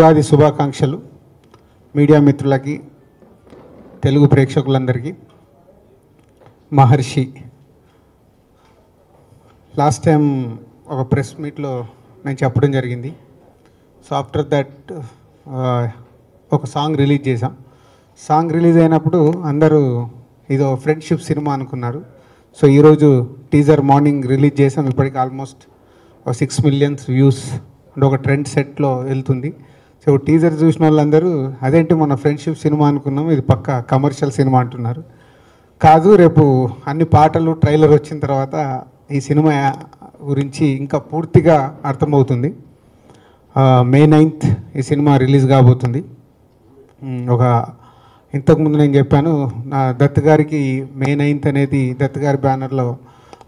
ఉగాది శుభాకాంక్షలు మీడియా మిత్రులకి తెలుగు ప్రేక్షకులందరికీ. మహర్షి లాస్ట్ టైం ఒక ప్రెస్ మీట్లో నేను చెప్పడం జరిగింది. సో ఆఫ్టర్ దట్ ఒక సాంగ్ రిలీజ్ చేశాం. సాంగ్ రిలీజ్ అయినప్పుడు అందరూ ఇదో ఫ్రెండ్షిప్ సినిమా అనుకున్నారు. సో ఈరోజు టీజర్ మార్నింగ్ రిలీజ్ చేసాం ఇప్పటికి ఆల్మోస్ట్ ఒక సిక్స్ మిలియన్స్ వ్యూస్ అంటే ఒక ట్రెండ్ సెట్లో వెళ్తుంది. సో టీజర్ చూసిన వాళ్ళందరూ అదేంటి మన ఫ్రెండ్షిప్ సినిమా అనుకున్నాం ఇది పక్క కమర్షియల్ సినిమా అంటున్నారు. కాదు రేపు అన్ని పాటలు ట్రైలర్ వచ్చిన తర్వాత ఈ సినిమా గురించి ఇంకా పూర్తిగా అర్థమవుతుంది. మే నైన్త్ ఈ సినిమా రిలీజ్ కాబోతుంది. ఒక ఇంతకుముందు నేను చెప్పాను నా దత్ గారికి మే నైన్త్ అనేది దత్ గారి బ్యానర్లో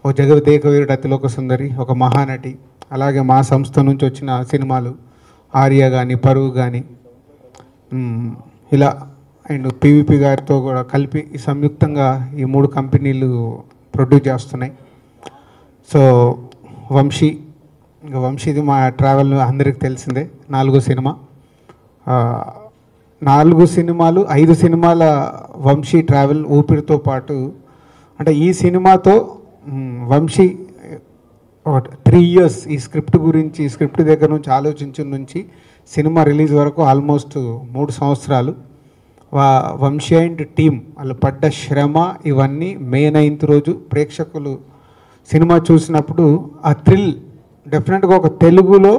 ఓ జగదేక వీరుడు అతిలోక సుందరి ఒక మహానటి అలాగే మా సంస్థ నుంచి వచ్చిన సినిమాలు. ఆర్య కానీ పరువు కానీ ఇలా అండ్ పీవీపీ గారితో కూడా కలిపి సంయుక్తంగా ఈ మూడు కంపెనీలు ప్రొడ్యూస్ చేస్తున్నాయి. సో వంశీ ఇంకా వంశీది మా ట్రావెల్ అందరికి తెలిసిందే నాలుగు సినిమా. నాలుగు సినిమాలు ఐదు సినిమాల వంశీ ట్రావెల్ ఊపిరితో పాటు అంటే ఈ సినిమాతో వంశీ త్రీ ఇయర్స్ ఈ స్క్రిప్ట్ గురించి ఈ స్క్రిప్ట్ దగ్గర నుంచి ఆలోచించిన నుంచి సినిమా రిలీజ్ వరకు ఆల్మోస్ట్ మూడు సంవత్సరాలు. వంశీ అండ్ టీం వాళ్ళు పడ్డ శ్రమ ఇవన్నీ మే నైన్త్ రోజు ప్రేక్షకులు సినిమా చూసినప్పుడు ఆ థ్రిల్ డెఫినెట్గా ఒక తెలుగులో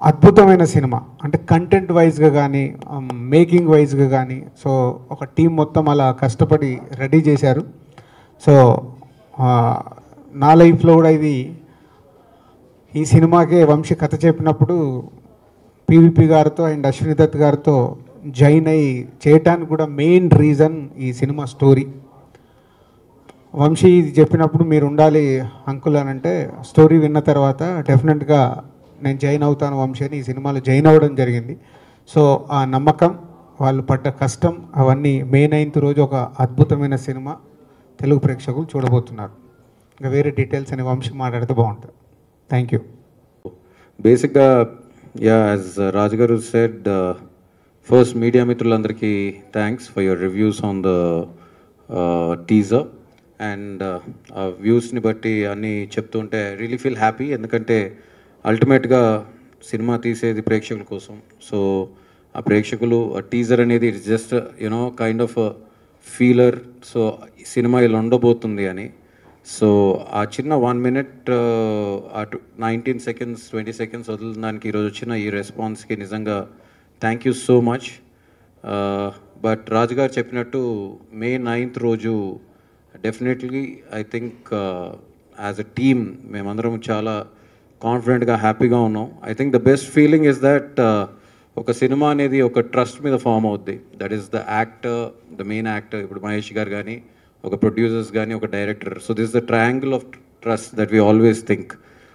అద్భుతమైన సినిమా. అంటే కంటెంట్ వైజ్గా కానీ um, మేకింగ్ వైజ్గా కానీ సో ఒక టీం మొత్తం అలా కష్టపడి రెడీ చేశారు. సో నా లైఫ్లో కూడా ఇది ఈ సినిమాకే వంశీ కథ చెప్పినప్పుడు పీవీపీ గారితో అండ్ అశ్విని దత్ గారితో జాయిన్ అయ్యి చేయటానికి కూడా మెయిన్ రీజన్ ఈ సినిమా స్టోరీ. వంశీ ఇది చెప్పినప్పుడు మీరు ఉండాలి అంకుల్ అని అంటే స్టోరీ విన్న తర్వాత డెఫినెట్గా నేను జాయిన్ అవుతాను వంశీ అని ఈ సినిమాలో జాయిన్ అవ్వడం జరిగింది. సో ఆ నమ్మకం వాళ్ళు పడ్డ కష్టం అవన్నీ మే నైన్త్ రోజు ఒక అద్భుతమైన సినిమా తెలుగు ప్రేక్షకులు చూడబోతున్నారు. ఇంకా వేరే డీటెయిల్స్ అని వంశం మాట్లాడితే బాగుంటుంది. థ్యాంక్ యూ బేసిక్గా యా యాజ్ రాజుగారు సెడ్ ఫస్ట్ మీడియా మిత్రులందరికీ thanks for your reviews on the teaser and ఆ వ్యూస్ని బట్టి అన్నీ చెప్తుంటే రియలీ ఫీల్ హ్యాపీ ఎందుకంటే అల్టిమేట్గా సినిమా తీసేది ప్రేక్షకుల కోసం. సో ఆ ప్రేక్షకులు ఆ టీజర్ అనేది it's just you know kind of feeler so cinema ఇలా ఉండబోతుంది అని. సో ఆ చిన్న వన్ మినిట్ uh, ఆ నైన్టీన్ సెకండ్స్ ట్వంటీ సెకండ్స్ వదిలిన ఈరోజు వచ్చిన ఈ రెస్పాన్స్కి నిజంగా thank you so much but Raju garu చెప్పినట్టు మే నైన్త్ రోజు definitely I think as a team మేమందరం చాలా కాన్ఫిడెంట్గా హ్యాపీగా ఉన్నాం. I think the best feeling is that ఒక సినిమా అనేది ఒక ట్రస్ట్ మీద ఫామ్ అవుద్ది. That is the actor the main actor ఇప్పుడు మహేష్ గారు కానీ ఒక ప్రొడ్యూసర్స్ కానీ ఒక director so this the triangle of trust that we always think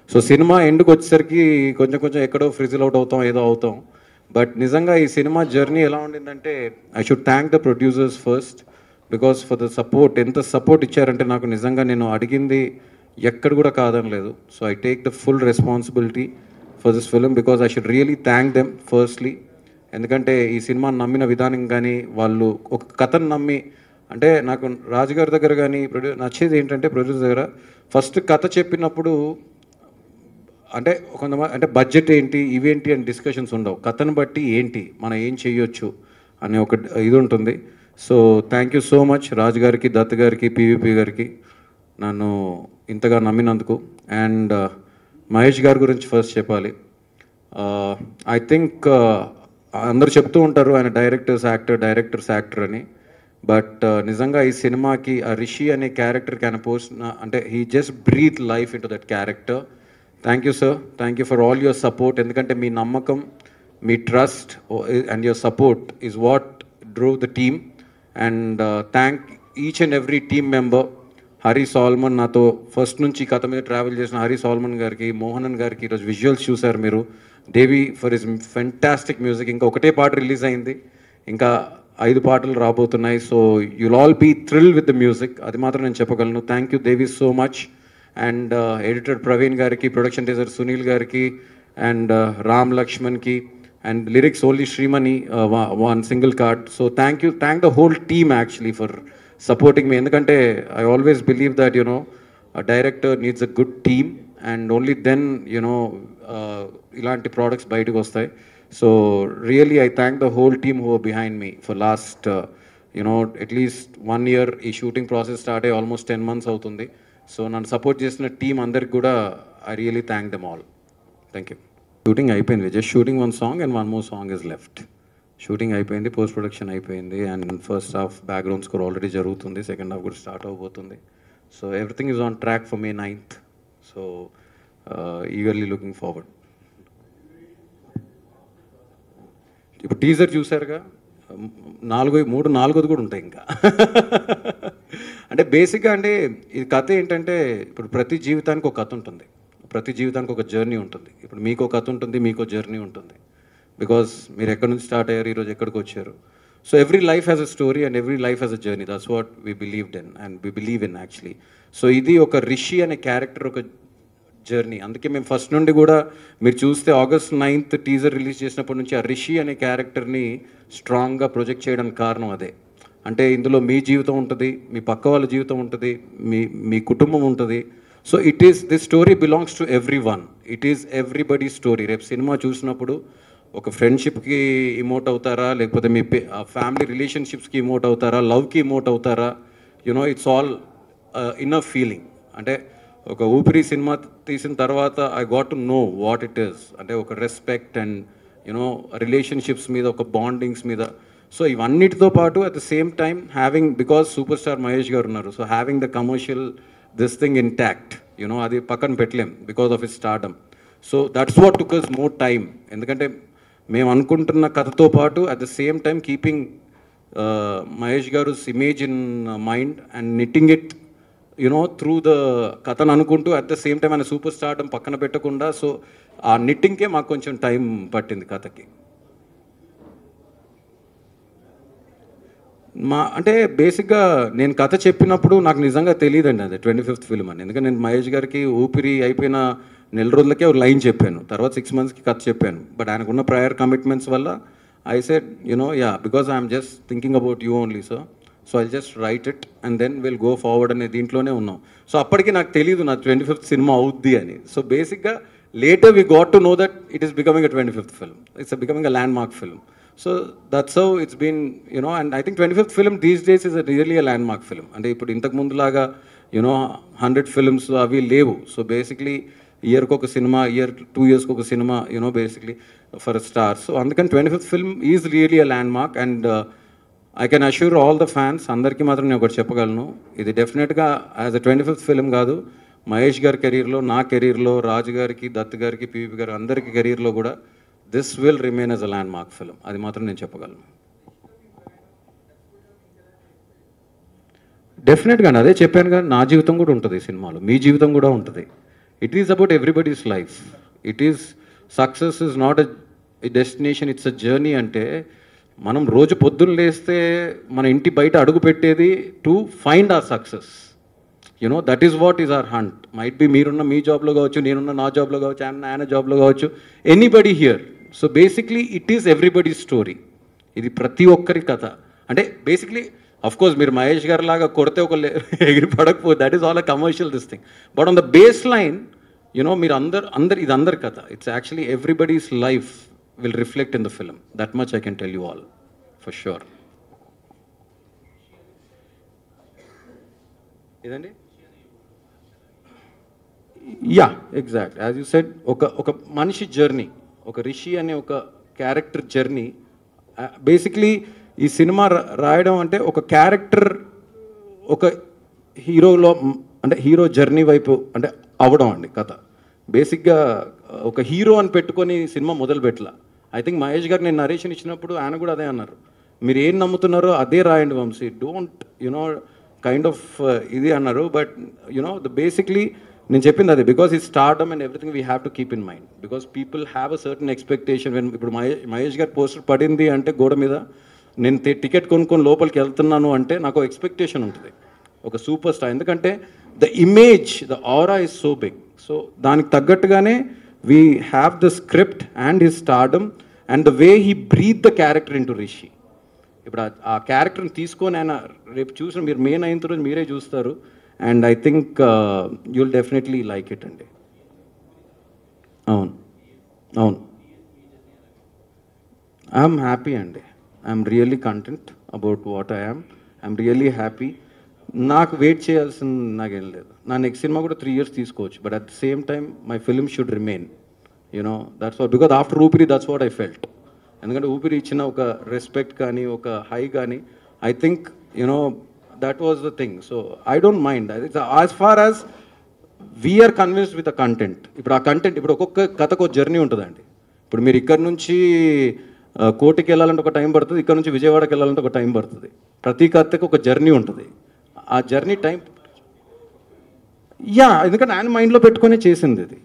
so cinema ఎండ్కి వచ్చేసరికి కొంచెం కొంచెం ఎక్కడో ఫ్రిజిల్ అవుట్ అవుతాం ఏదో అవుతాం. బట్ నిజంగా ఈ సినిమా జర్నీ ఎలా ఉండిందంటే I should thank the producers first because for the support ఎంత సపోర్ట్ ఇచ్చారంటే నాకు నిజంగా నేను అడిగింది ఎక్కడ కూడా కాదనలేదు so I take the full responsibility for this film because I should really thank them firstly ఎందుకంటే ఈ సినిమాని నమ్మిన విధానం కానీ వాళ్ళు ఒక కథను నమ్మి అంటే నాకు రాజుగారి దగ్గర కానీ ప్రొడ్యూ నచ్చేది ఏంటంటే ప్రొడ్యూసర్ దగ్గర ఫస్ట్ కథ చెప్పినప్పుడు అంటే కొంతమంది అంటే బడ్జెట్ ఏంటి ఇవేంటి అని డిస్కషన్స్ ఉండవు. కథను బట్టి ఏంటి మనం ఏం చేయొచ్చు అనే ఒక ఇది ఉంటుంది. So thank you so much Raju గారికి దత్ గారికి పీవీపీ గారికి నన్ను ఇంతగా నమ్మినందుకు. అండ్ uh, మహేష్ గారి గురించి ఫస్ట్ చెప్పాలి. Uh, ఐ థింక్ uh, అందరూ చెప్తూ ఉంటారు ఆయన డైరెక్టర్స్ యాక్టర్ డైరెక్టర్స్ యాక్టర్ అని. బట్ uh, నిజంగా ఈ సినిమాకి ఆ రిషి అనే క్యారెక్టర్కి ఆయన అంటే he just breathe life into that character thank you sir thank you for all your support ఎందుకంటే మీ నమ్మకం మీ trust and your support is what drove the team and thank each and every team member Hari Solomon నాతో first నుంచి కథ మీద travel చేసిన Hari salmon గారికి మోహనన్ గారికి ఈరోజు విజువల్స్ చూశారు మీరు. Devi for is fantastic music ఇంకా ఒకటే పాట రిలీజ్ అయింది. ఇంకా ఐదు పాటలు రాబోతున్నాయి. So you'll all be thrill with the music అది మాత్రం నేను చెప్పగలను. Thank you Devi so much and editor Praveen garu production designer Sunil garu and Ram లక్ష్మణ్కి and lyrics only Sreemani one single card so thank you thank the whole team actually for supporting మీ ఎందుకంటే I always believe that you know director needs a good team and only then you know ఇలాంటి products బయటకు వస్తాయి. So really I thank the whole team who are behind me for last, uh, you know, at least one year. ఈ shooting process start అయ్యి almost ten months అవుతుంది. So నన్ను support చేసిన team అందరికి కూడా I really thank them all thank you shooting అయిపోయింది. Just shooting one song and one more song is left shooting అయిపోయింది post production అయిపోయింది and first half background score already జరుగుతుంది. Second half కూడా start అవబోతుంది. So everything is on track for May ninth so eagerly looking forward ఇప్పుడు teaser చూసారుగా నాలుగో మూడు నాలుగోది కూడా ఉంటాయి ఇంకా. అంటే బేసిక్గా అంటే ఇది కథ ఏంటంటే ఇప్పుడు ప్రతి జీవితానికి ఒక కథ ఉంటుంది. ప్రతి జీవితానికి ఒక జర్నీ ఉంటుంది. ఇప్పుడు మీకు కథ ఉంటుంది మీకు జర్నీ ఉంటుంది. బికాస్ మీరు ఎక్కడి నుంచి స్టార్ట్ అయ్యారు ఈరోజు ఎక్కడికి వచ్చారు? So every life has a story and every life has a journey that's what we believed in and we believe in actually so ఇది ఒక రిషి అనే క్యారెక్టర్ ఒక జర్నీ అందుకే మేము ఫస్ట్ నుండి కూడా మీరు చూస్తే ఆగస్ట్ నైన్త్ టీజర్ రిలీజ్ చేసినప్పటి నుంచి ఆ రిషి అనే క్యారెక్టర్ని స్ట్రాంగ్గా ప్రొజెక్ట్ చేయడానికి కారణం అదే. అంటే ఇందులో మీ జీవితం ఉంటుంది మీ పక్క వాళ్ళ జీవితం ఉంటుంది మీ మీ కుటుంబం ఉంటుంది. So it is this story belongs to everyone it is everybody story రేపు సినిమా చూసినప్పుడు ఒక ఫ్రెండ్షిప్కి ఇమోట్ అవుతారా లేకపోతే మీ ఫ్యామిలీ రిలేషన్షిప్స్కి ఇమోట్ అవుతారా లవ్కి ఇమోట్ అవుతారా? You know it's all inner feeling అంటే ఒక ఊపిరి సినిమా తీసిన తర్వాత I got to know what it is అంటే ఒక రెస్పెక్ట్ అండ్ యునో రిలేషన్షిప్స్ మీద ఒక బాండింగ్స్ మీద. సో ఇవన్నిటితో పాటు at the same time having because super star Mahesh garu ఉన్నారు so having the commercial this thing intact you know అది పక్కన పెట్టలేం because of his stardom so that's what took us more time ఎందుకంటే మేము అనుకుంటున్న కథతో పాటు at the same time keeping Mahesh garu image in mind and knitting it you know through the కథను అనుకుంటూ అట్ ద సేమ్ టైం ఆయన super stardom పక్కన పెట్టకుండా సో ఆ నిట్టింగ్కే మాకు కొంచెం టైం పట్టింది కథకి. మా అంటే బేసిక్గా నేను కథ చెప్పినప్పుడు నాకు నిజంగా తెలియదండి అది ట్వంటీ ఫిఫ్త్ ఫిల్మ్ అని. ఎందుకంటే నేను మహేష్ గారికి ఊపిరి అయిపోయిన నెల రోజులకే ఒక లైన్ చెప్పాను. తర్వాత సిక్స్ మంత్స్కి కథ చెప్పాను. బట్ ఆయనకున్న ప్రయర్ కమిట్మెంట్స్ వల్ల I said you know yeah because I'm just thinking about you only so so I just write it and then will go forward అనే దీంట్లోనే ఉన్నాం. సో అప్పటికి నాకు తెలియదు నా ట్వంటీ ఫిఫ్త్ సినిమా అవుద్ది అని. సో బేసిక్గా later we got to know that it is becoming a twenty fifth film it's becoming a landmark film so that's how it's been you know and I think twenty fifth film these days is really a landmark film అంటే ఇప్పుడు ఇంతకు ముందులాగా you know hundred films అవి లేవు. So basically ఇయర్కి ఒక cinema year to ఇయర్స్కి ఒక cinema you know basically for star so అందుకని twenty fifth film is really a landmark and I can assure all the fans అందరికీ మాత్రం నేను ఒకటి చెప్పగలను. ఇది డెఫినెట్గా as a twenty fifth film కాదు. మహేష్ గారి కెరీర్లో నా కెరీర్లో రాజు గారికి దత్ గారికి పీవీ గారు అందరికి కెరీర్లో కూడా this will remain as a landmark film అది మాత్రం నేను చెప్పగలను. డెఫినెట్గా అదే చెప్పాను కానీ నా జీవితం కూడా ఉంటుంది ఈ సినిమాలో. మీ జీవితం కూడా ఉంటుంది. It is about everybody's life it is success is not a destination it's a journey అంటే మనం రోజు పొద్దున్న లేస్తే మన ఇంటి బయట అడుగు పెట్టేది to find our success you know that is what is our hunt might be మీరున్న మీ జాబ్లో కావచ్చు నేనున్న నా జాబ్లో కావచ్చు ఆయన ఆయన జాబ్లో కావచ్చు anybody here so basically it is everybody story ఇది ప్రతి ఒక్కరి కథ. అంటే బేసిక్లీ అఫ్ కోర్స్ మీరు మహేష్ గారి లాగా కొడితే ఒక లే- ఎగిరి పడకపోతే that is all a commercial this thing but on the baseline you know మీరు అందరు అందరు ఇది అందరి కథ. It's actually everybody's life will reflect in the film that much I can tell you all for sure ఇదండి yeah exact as you said ఒక ఒక మనిషి జర్నీ ఒక రిషి అనే ఒక క్యారెక్టర్ జర్నీ బేసిక్లీ ఈ సినిమా రాయడం అంటే ఒక క్యారెక్టర్ ఒక హీరోలో అంటే హీరో జర్నీ వైపు అంటే అవడం అండి కథ. బేసిక్గా ఒక హీరో అని పెట్టుకొని సినిమా మొదలు పెట్టలా. ఐ థింక్ మహేష్ గారు నేను నరేషన్ ఇచ్చినప్పుడు ఆయన కూడా అదే అన్నారు. మీరు ఏం నమ్ముతున్నారో అదే రాయండి Vamshi. Don't you know kind of ఇది అన్నారు. బట్ యునో ద బేసిక్లీ నేను చెప్పింది అదే. బికాస్ ఈ stardom and everything we have to keep in mind because people have a certain expectation when ఇప్పుడు మహేష్ మహేష్ గారు పోస్టర్ పడింది అంటే గోడ మీద నేను టికెట్ కొనుక్కొని లోపలికి వెళ్తున్నాను అంటే నాకు ఎక్స్పెక్టేషన్ ఉంటుంది. ఒక సూపర్ స్టార్ ఎందుకంటే the image the aura is so big so దానికి తగ్గట్టుగానే we have the script and his stardom and the way he breathe the character into Rishi ఇప్పుడు ఆ- క్యారెక్టర్ని తీసుకొని ఆయన రేపు చూసిన మీరు మెయిన్ నైన్త్ రోజు మీరే చూస్తారు. And I think you'll definitely like it అండి. అవును. అవును. ఐఎమ్ హ్యాపీ అండి. I'm really content about what I'm I'm really happy నాకు వెయిట్ చేయాల్సింది నాకేం లేదు. నా నెక్స్ట్ సినిమా కూడా త్రీ ఇయర్స్ తీసుకోవచ్చు but at the same time my film should remain you know that's what because after Oopiri that's what I felt ఎందుకంటే ఊపిరి ఇచ్చిన ఒక రెస్పెక్ట్ కానీ ఒక హై కానీ I think you know that was the thing so I don't mind as far as we're convinced with a content ఇప్పుడు ఆ content ఇప్పుడు ఒక్కొక్క కథకు ఒక జర్నీ ఉంటుందండి. ఇప్పుడు మీరు ఇక్కడ నుంచి కోటికి వెళ్ళాలంటే ఒక టైం పడుతుంది ఇక్కడ నుంచి విజయవాడకి వెళ్ళాలంటే ఒక టైం పడుతుంది. ప్రతి కథకి ఒక జర్నీ ఉంటుంది. ఆ జర్నీ టైం యా ఎందుకంటే ఆయన మైండ్లో పెట్టుకొని చేసింది ఇది.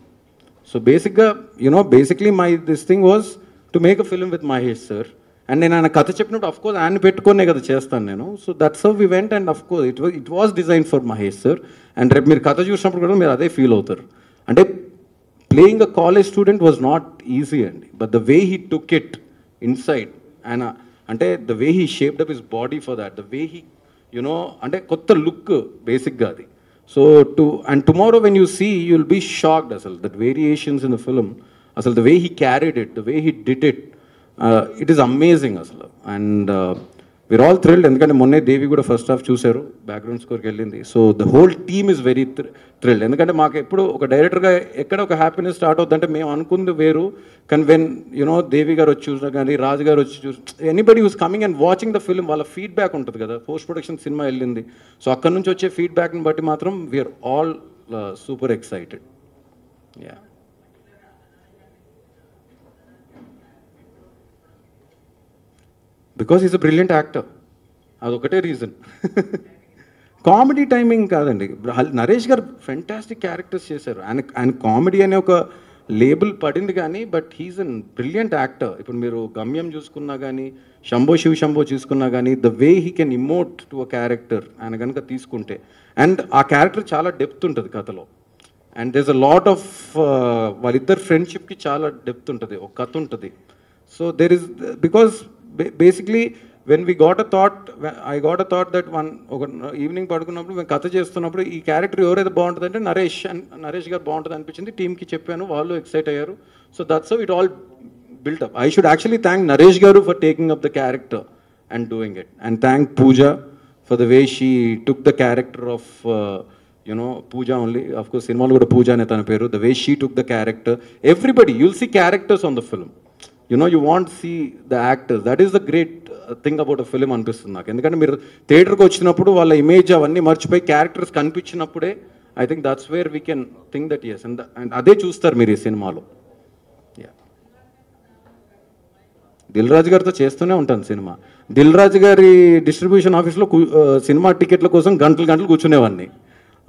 సో బేసిక్గా you know basically my this thing was to make a film with Mahesh sir and నేను ఆయన కథ చెప్పినప్పుడు అఫ్ కోర్స్ ఆయన పెట్టుకునే కదా చేస్తాను నేను. So that's how we went and of course it was it was design for Mahesh sir and రేపు మీరు కథ చూసినప్పుడు కూడా మీరు అదే ఫీల్ అవుతారు. అంటే playing a college student was not easy అండి. But the way he took it inside ఆయన అంటే the way he shaped up his body for that the way he you know అంటే కొత్త లుక్ బేసిక్గా అది. So to and tomorrow when you see you will be shocked అసలు. That variations in the film అసలు the way he carried it the way he did it it is amazing అసలు. And uh, we're all thrilled ఎందుకంటే మొన్నే దేవి కూడా first half చూశారు background స్కోర్కి వెళ్ళింది. So the whole team is very thrilled ఎందుకంటే మాకు ఎప్పుడు ఒక డైరెక్టర్గా ఎక్కడ ఒక హ్యాపీనెస్ స్టార్ట్ అవుతుందంటే మేము అనుకుంది వేరు. కానీ వెన్ యునో దేవి గారు వచ్చి చూసినా కానీ రాజు గారు వచ్చి చూసి anybody who's coming and watching the film వాళ్ళ ఫీడ్బ్యాక్ ఉంటుంది కదా. పోస్ట్ ప్రొడక్షన్ సినిమా వెళ్ళింది. సో అక్కడ నుంచి వచ్చే ఫీడ్బ్యాక్ని బట్టి మాత్రం we're all super excited yeah because is a brilliant actor అదొకటే రీజన్ కామెడీ టైమింగ్ కాదండి. హల్- నరేష్ గారు ఫెంటాస్టిక్ క్యారెక్టర్స్ చేశారు. ఆయన ఆయన కామెడీ అనే ఒక లేబుల్ పడింది కానీ but he's an brilliant actor ఇప్పుడు మీరు గమ్యం చూసుకున్నా కానీ శంభో శివ శంభో చూసుకున్నా కానీ the way he can emote to a character ఆయన కనుక తీసుకుంటే అండ్ ఆ క్యారెక్టర్ చాలా డెప్త్ ఉంటుంది కథలో. And there's a lot of వాళ్ళిద్దరు ఫ్రెండ్షిప్కి చాలా డెప్త్ ఉంటుంది ఒక కథ ఉంటుంది. So there is because basically when we got a thought I got a thought that one ఒక ఈవినింగ్ పడుకున్నప్పుడు మేము కథ చేస్తున్నప్పుడు ఈ క్యారెక్టర్ ఎవరైతే బాగుంటుంది అంటే నరేష్ నరేష్ గారు బాగుంటుంది అనిపించింది టీమ్కి చెప్పాను వాళ్ళు ఎక్సైట్ అయ్యారు. So that's it all buildup I should actually thank Naresh garu for taking up the character and doing it and thank Pooja for the way she took the character of you know Pooja only of course సినిమాలు కూడా పూజ అనే తన పేరు. The way she took the character everybody you'll see characters on the film you know know, want see the the that is the great thing about a film అనిపిస్తుంది నాకు. ఎందుకంటే మీరు థియేటర్కి వచ్చినప్పుడు వాళ్ళ ఇమేజ్ అవన్నీ మర్చిపోయి characters కనిపించినప్పుడే I think that's where we can think that yes and అదే చూస్తారు మీరు ఈ సినిమాలో. దిల్ రాజు గారితో చేస్తూనే ఉంటాను సినిమా. దిల్ రాజు గారి డిస్ట్రిబ్యూషన్ ఆఫీస్లో uh, సినిమా టికెట్ల కోసం గంటలు గంటలు కూర్చునేవాడిని.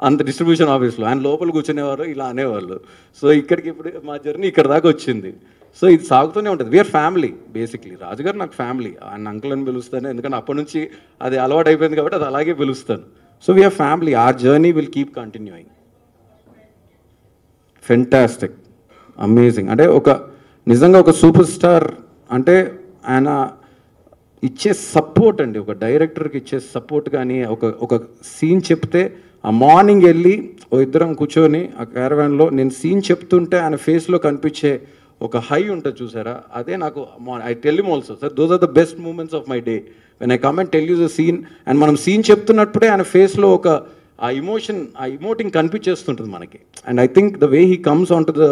అంత డిస్ట్రిబ్యూషన్ ఆఫీస్లో ఆయన లోపల కూర్చునేవారు ఇలా అనేవాళ్ళు. సో ఇక్కడికి ఇప్పుడు మా జర్నీ ఇక్కడ దాకా వచ్చింది. సో ఇది సాగుతూనే ఉంటుంది. వీఆర్ ఫ్యామిలీ బేసిక్లీ రాజుగారు నాకు ఫ్యామిలీ ఆయన అంకుల్ అని పిలుస్తాను. ఎందుకంటే అప్పటి నుంచి అది అలవాటు అయిపోయింది కాబట్టి అది అలాగే పిలుస్తాను. So we're family our journey will keep continuing fantastic amazing అంటే ఒక నిజంగా ఒక సూపర్ స్టార్ అంటే ఆయన ఇచ్చే సపోర్ట్ అండి. ఒక డైరెక్టర్కి ఇచ్చే సపోర్ట్ కానీ ఒక ఒక సీన్ చెప్తే ఆ మార్నింగ్ వెళ్ళి ఓ ఇద్దరం కూర్చొని ఆ క్యారవాన్లో నేను సీన్ చెప్తుంటే ఆయన ఫేస్లో కనిపించే ఒక హై ఉంటుంది చూసారా? అదే నాకు I tell you also sir those are the best moments of my day when I come and tell you the scene and మనం సీన్ చెప్తున్నప్పుడే ఆయన ఫేస్లో ఒక ఆ ఇమోషన్ ఆ ఇమోటింగ్ కనిపించేస్తుంటుంది మనకి. And I think the way he comes on to the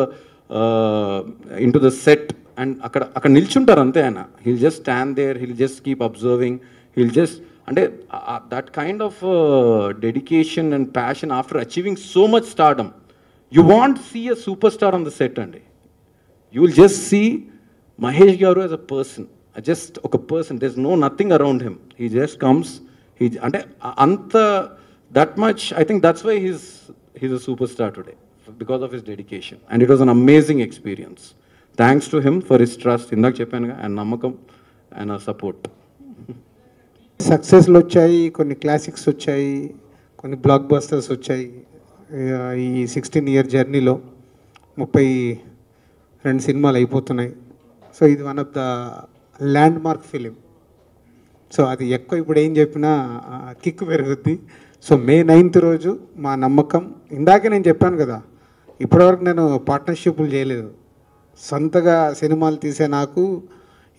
into the set and అక్కడ అక్కడ నిల్చుంటారు అంతే ఆయన. He'll just stand there he'll just keep observing he'll just అంటే that kind of dedication and passion after achieving so much stardom you want see a superstar on the set అండి. You will just see Mahesh garu as a person just ఒక person there's no nothing around him he just comes he అంటే అంత that much I think that's why he's he's a superstar today because of his dedication and it was an amazing experience thanks to him for his trust ఇందాక చెప్పానుగా and నమ్మకం ఆయన support సక్సెస్లు వచ్చాయి కొన్ని classics వచ్చాయి కొన్ని బ్లాక్ బస్టర్స్ వచ్చాయి ఈ సిక్స్టీన్ ఇయర్ జర్నీలో ముప్పై రెండు సినిమాలు అయిపోతున్నాయి. సో ఇది one of the landmark film so అది ఎక్కువ ఇప్పుడు ఏం చెప్పినా కిక్ పెరుగుద్ది. సో మే నైన్త్ రోజు మా నమ్మకం ఇందాకే నేను చెప్పాను కదా ఇప్పటివరకు నేను పార్ట్నర్షిప్లు చేయలేదు. సొంతగా సినిమాలు తీసే నాకు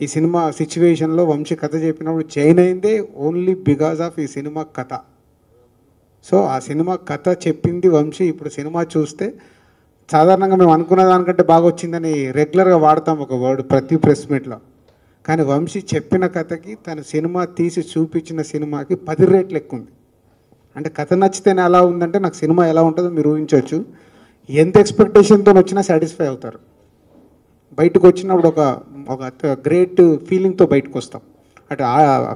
ఈ సినిమా సిచ్యువేషన్లో వంశీ కథ చెప్పినప్పుడు చైన్ అయిందే ఓన్లీ బికాజ్ ఆఫ్ ఈ సినిమా కథ. సో ఆ సినిమా కథ చెప్పింది వంశీ ఇప్పుడు సినిమా చూస్తే సాధారణంగా మేము అనుకున్న దానికంటే బాగా వచ్చిందని రెగ్యులర్గా వాడతాం ఒక వర్డ్ ప్రతి ప్రెస్ మీట్లో కానీ వంశీ చెప్పిన కథకి తన సినిమా తీసి చూపించిన సినిమాకి పది రేట్లు ఎక్కువ ఉంది. అంటే కథ నచ్చితేనే ఎలా ఉందంటే నాకు సినిమా ఎలా ఉంటుందో మీరు ఊహించవచ్చు. ఎంత ఎక్స్పెక్టేషన్తో వచ్చినా సాటిస్ఫై అవుతారు. బయటకు వచ్చినప్పుడు ఒక ఒక గ్రేట్ ఫీలింగ్తో బయటకు వస్తాం. అంటే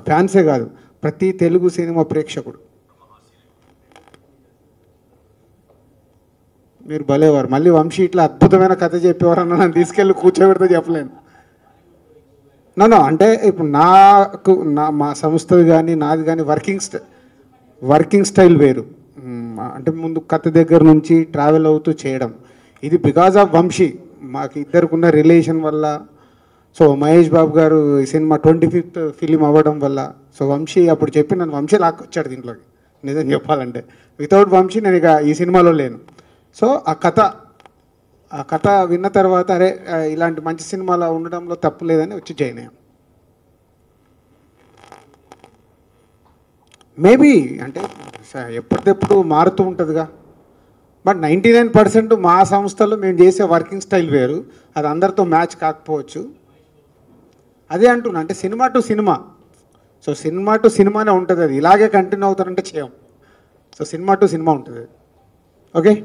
ఫ్యాన్సే కాదు ప్రతి తెలుగు సినిమా ప్రేక్షకుడు. మీరు భలేవారు. మళ్ళీ వంశీ ఇట్లా అద్భుతమైన కథ చెప్పేవారన్న నన్ను తీసుకెళ్ళి కూర్చోబెడితే చెప్పలేను. నన్ను అంటే ఇప్పుడు నాకు నా మా సంస్థది కానీ నాది కానీ వర్కింగ్ స్టై వర్కింగ్ స్టైల్ వేరు. అంటే ముందు కథ దగ్గర నుంచి ట్రావెల్ అవుతూ చేయడం. ఇది బికాజ్ ఆఫ్ వంశీ. మాకు ఇద్దరుకున్న రిలేషన్ వల్ల సో మహేష్ బాబు గారు ఈ సినిమా ట్వంటీ ఫిఫ్త్ ఫిలిం అవ్వడం వల్ల సో వంశీ అప్పుడు చెప్పి నన్ను వంశీ లాక్కొచ్చాడు దీంట్లోకి. నిజం చెప్పాలంటే. వితౌట్ వంశీ నేను ఇక ఈ సినిమాలో లేను. సో ఆ కథ ఆ కథ విన్న తర్వాత అరే ఇలాంటి మంచి సినిమాలో ఉండడంలో తప్పు లేదని వచ్చి జాయిన్ అయ్యాం. మేబీ అంటే స- మారుతూ ఉంటుందిగా. బట్ నైంటీ నైన్ పర్సెంట్ మా సంస్థలో మేము చేసే వర్కింగ్ స్టైల్ వేరు. అది అందరితో మ్యాచ్ కాకపోవచ్చు. అదే అంటున్నా అంటే cinema to cinema. So cinema to సినిమానే ఉంటుంది అది. ఇలాగే కంటిన్యూ అవుతారంటే చేయం. సో సినిమా టు సినిమా ఉంటుంది okay?